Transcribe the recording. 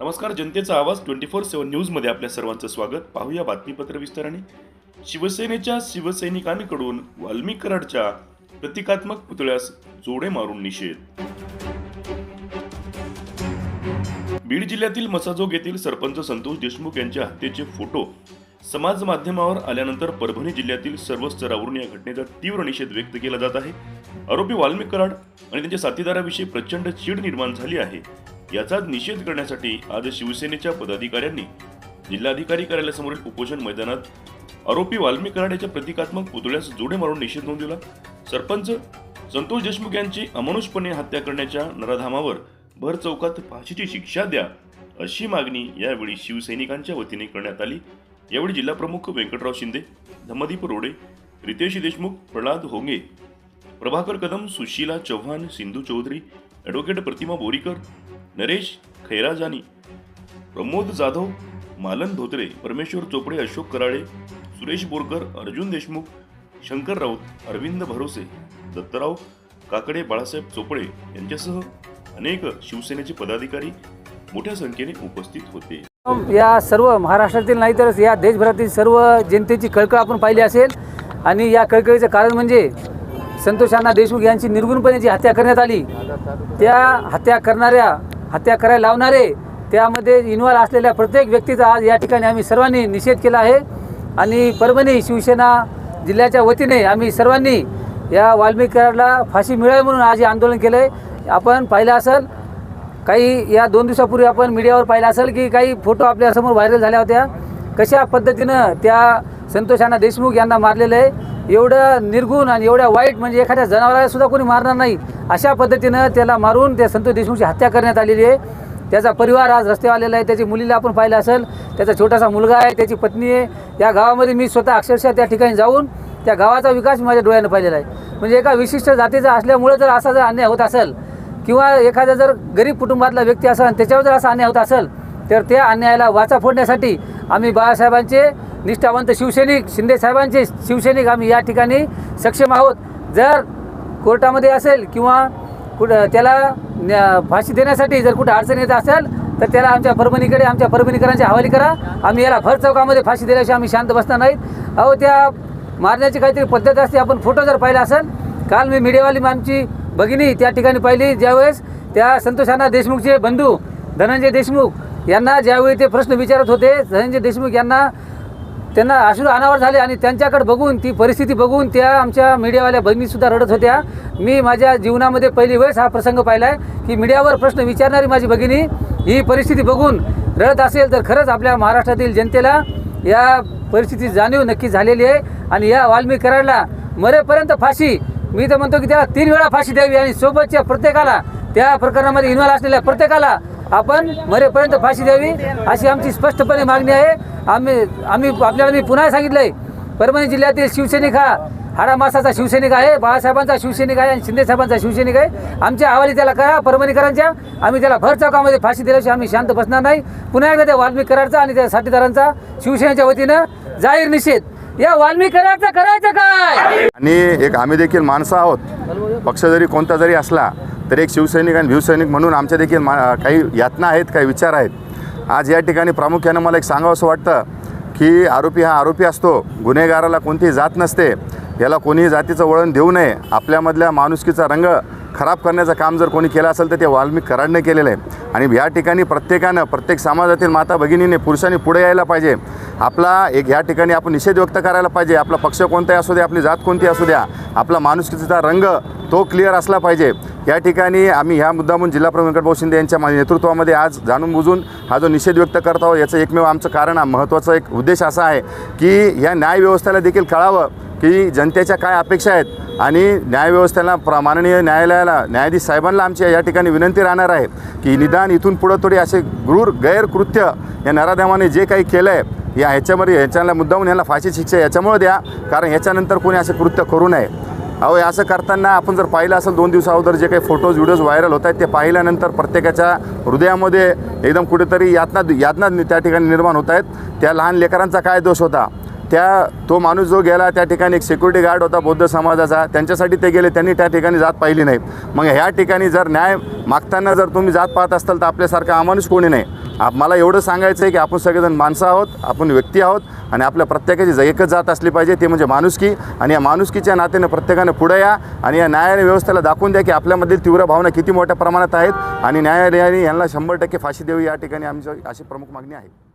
नमस्कार जनतेचा आवाज ट्वेंटी फोर सेव्हन न्यूजमध्ये आपल्या सर्वांचं स्वागत. पाहूया बातमीपत्र विस्ताराने. शिवसेनेच्या शिवसैनिकांकडून वाल्मिक कराडच्या प्रतिकात्मक पुतळ्यास जोडे मारून निषेध. बीड जिल्ह्यातील मसाजोग येथील सरपंच संतोष देशमुख यांच्या हत्येचे फोटो समाज माध्यमावर आल्यानंतर परभणी जिल्ह्यातील सर्व स्तरावरून या घटनेचा तीव्र निषेध व्यक्त केला जात आहे. आरोपी वाल्मिक कराड आणि त्यांच्या साथीदाराविषयी प्रचंड चीड निर्माण झाली आहे. याचाच निषेध करण्यासाठी आज शिवसेनेच्या पदाधिकाऱ्यांनी जिल्हाधिकारी कार्यालयासमोरील उपोषण मैदानात आरोपी वाल्मिक कराड्याच्या प्रतिकात्मक पुतळ्यास जोडे मारून निषेध नोंदवला सरपंच संतोष देशमुख यांची अमानुषपणे हत्या करण्याच्या नराधामावर भर चौकात फाशीची शिक्षा द्या अशी मागणी यावेळी शिवसैनिकांच्या वतीने करण्यात आली. यावेळी जिल्हाप्रमुख व्यंकटराव शिंदे धम्मदीप रोडे रितेश देशमुख प्रल्हाद होंगे प्रभाकर कदम सुशीला चव्हाण सिंधू चौधरी ॲडव्होकेट प्रतिमा बोरीकर नरेश खैराजानी प्रमोद जाधव मालन धोत्रे परमेश्वर चोपडे अशोक कराळे सुरेश बोरकर अर्जुन देशमुख शंकर राऊत अरविंद भरोसे दत्तराव काकडे बाळासाहेब चोपडे यांच्यासह अनेक शिवसेनेचे पदाधिकारी मोठ्या संख्येने उपस्थित होते. या सर्व महाराष्ट्रातील नाही तर या देशभरातील सर्व जनतेची कळकळ आपण पाहिली असेल आणि या कळकळीचं कारण म्हणजे संतोषांना देशमुख यांची निर्गुणपणे जी हत्या करण्यात आली त्या हत्या करणाऱ्या हत्या करायला लावणारे त्यामध्ये इन्व्हॉल्व असलेल्या प्रत्येक व्यक्तीचा आज या ठिकाणी आम्ही सर्वांनी निषेध केला आहे. आणि परभणी शिवसेना जिल्ह्याच्या वतीने आम्ही सर्वांनी या वाल्मिकीला फाशी मिळावी म्हणून आज हे आंदोलन केलं आहे आपण पाहिलं असेल काही या दोन दिवसापूर्वी आपण मीडियावर पाहिलं असेल की काही फोटो आपल्यासमोर व्हायरल झाल्या होत्या. कशा पद्धतीनं त्या संतोषांना देशमुख यांना मारलेलं आहे? एवढं निर्गुण आणि एवढ्या वाईट म्हणजे एखाद्या जनावराला सुद्धा कोणी मारणार नाही. अशा पद्धतीनं त्याला मारून त्या संतोष देशमुखची हत्या करण्यात आलेली आहे. त्याचा परिवार आज रस्त्यावर आलेला आहे. त्याची मुलीला आपण पाहिलं असेल. त्याचा छोटासा मुलगा आहे. त्याची पत्नी आहे. या गावामध्ये मी स्वतः अक्षरशः त्या ठिकाणी जाऊन त्या गावाचा विकास माझ्या डोळ्यानं पाहिलेला आहे. म्हणजे एका विशिष्ट जातीचा असल्यामुळे जर असा जर अन्याय होत असेल किंवा एखादा जर गरीब कुटुंबातला व्यक्ती असेल आणि त्याच्यावर जर असा अन्याय होत असेल तर त्या अन्यायाला वाचा फोडण्यासाठी आम्ही बाळासाहेबांचे निष्ठावंत शिवसैनिक शिंदेसाहेबांचे शिवसैनिक आम्ही या ठिकाणी सक्षम आहोत. जर कोर्टामध्ये असेल किंवा कुठं त्याला न्या- फाशी देण्यासाठी जर कुठं अडचण येत असेल तर त्याला आमच्या परभणीकडे आमच्या परभणीकरांच्या हवाली करा. आम्ही याला भर चौकामध्ये फाशी दिल्याशिवाय आम्ही शांत बसणार नाहीत. अहो त्या मारण्याची काहीतरी पद्धत असते. आपण फोटो जर पाहिला असेल काल मी मीडियावाली आमची भगिनी त्या ठिकाणी पाहिली. ज्यावेळेस त्या संतोषांना देशमुखचे बंधू धनंजय देशमुख यांना ज्यावेळी ते प्रश्न विचारत होते धनंजय देशमुख यांना त्यांना अश्रू अनावर झाले आणि त्यांच्याकडे बघून ती परिस्थिती बघून त्या आमच्या मीडियावाल्या बहिणीसुद्धा रडत होत्या. मी माझ्या जीवनामध्ये पहिली वेळेस हा प्रसंग पाहिला आहे की मीडियावर प्रश्न विचारणारी माझी भगिनी ही परिस्थिती बघून रडत असेल तर खरंच आपल्या महाराष्ट्रातील जनतेला या परिस्थितीची जाणीव नक्की झालेली आहे आणि या वाल्मिक कराडला मरेपर्यंत फाशी मी तर म्हणतो की त्याला तीन वेळा फाशी द्यावी आणि सोबतच्या प्रत्येकाला त्या प्रकरणामध्ये इन्व्हॉल्व असलेल्या प्रत्येकाला आपण मरेपर्यंत फाशी द्यावी अशी आमची स्पष्टपणे मागणी आहे. आम्ही आम्ही आपल्याला मी पुन्हा सांगितलं आहे परभणी जिल्ह्यातील शिवसैनिक हा हाडामासाचा शिवसैनिक आहे बाळासाहेबांचा शिवसैनिक आहे आणि शिंदेसाहेबांचा शिवसैनिक आहे. आमच्या अहवाली त्याला करा परभणीकरांच्या. आम्ही त्याला भर चौकामध्ये फाशी दिल्याशिवाय आम्ही शांत बसणार नाही. पुन्हा एकदा त्या वाल्मिक कराडचा आणि त्या साथीदारांचा शिवसेनेच्या वतीनं जाहीर निषेध. या वाल्मिक करायचं काय? आणि एक आम्ही देखील माणसं आहोत. पक्ष जरी कोणता जरी असला तर एक शिवसैनिक आणि भिवसैनिक म्हणून आमच्या देखील मा काही यातना आहेत काही विचार आहेत. आज या ठिकाणी प्रामुख्यानं मला एक सांगावं असं वाटतं की आरोपी हा आरोपी असतो. गुन्हेगाराला कोणतीही जात नसते. याला कोणीही जातीचं वळण देऊ नये. आपल्यामधल्या माणुसकीचा रंग खराब करण्याचं काम जर कोणी केलं असेल तर ते वाल्मिक कराडने केलेलं आहे. आणि या ठिकाणी प्रत्येकानं प्रत्येक समाजातील माता भगिनीने पुरुषांनी पुढे यायला पाहिजे. आपला एक या ठिकाणी आपण निषेध व्यक्त करायला पाहिजे. आपला पक्ष कोणताही असू द्या आपली जात कोणती असू द्या आपला माणुसकीचा रंग तो क्लिअर असला पाहिजे. या ठिकाणी आम्ही ह्या मुद्दामून जिल्हा प्रमुख व्यंकटभाऊ शिंदे यांच्या मा- नेतृत्वामध्ये आज जाणून बुजून हा जो निषेध व्यक्त करत आहोत याचं एकमेव आमचं कारण महत्त्वाचा एक उद्देश असा आहे की ह्या न्यायव्यवस्थेला देखील कळावं. की जनतेच्या काय अपेक्षा आहेत आणि न्यायव्यवस्थेला प्र माननीय न्यायालयाला न्यायाधीश साहेबांना आमची या ठिकाणी विनंती राहणार आहे की निदान इथून पुढं थोडी असे क्रूर गैरकृत्य या नराधमाने जे काही केलं आहे या ह्याच्यामध्ये ह्याच्याला मुद्दामून ह्याला फाशी शिक्षा याच्यामुळे द्या कारण ह्याच्यानंतर कोणी असे कृत्य करू नये. अहो हे असं करताना आपण जर पाहिलं असेल दोन दिवसा अगोदर जे काही फोटोज व्हिडिओज व्हायरल होत आहेत ते पाहिल्यानंतर प्रत्येकाच्या हृदयामध्ये एकदम कुठेतरी यातना यातना त्या ठिकाणी निर्माण होत आहेत. त्या लहान लेकरांचा काय दोष होता? त्या तो माणूस जो गेला त्या ठिकाणी एक सिक्युरिटी गार्ड होता बौद्ध समाजाचा. त्यांच्यासाठी ते गेले त्यांनी त्या ठिकाणी जात पाहिली नाही. मग ह्या ठिकाणी जर न्याय मागताना जर तुम्ही जात पाहत असाल तर आपल्यासारखा अमानुष कोणी नाही. आप मला एवढं सांगायचं आहे की आपण सगळेजण माणसं आहोत आपण व्यक्ती आहोत आणि आपल्या प्रत्येकाची ज- एकच जात असली पाहिजे ते म्हणजे माणुसकी. आणि या माणुसकीच्या नात्यानं प्रत्येकानं पुढे या आणि या न्यायालय व्यवस्थेला दाखवून द्या की आपल्यामधील तीव्र भावना किती मोठ्या प्रमाणात आहेत. आणि न्यायालयाने यांना शंभर टक्के फाशी द्यावी या ठिकाणी आमची अशी प्रमुख मागणी आहे.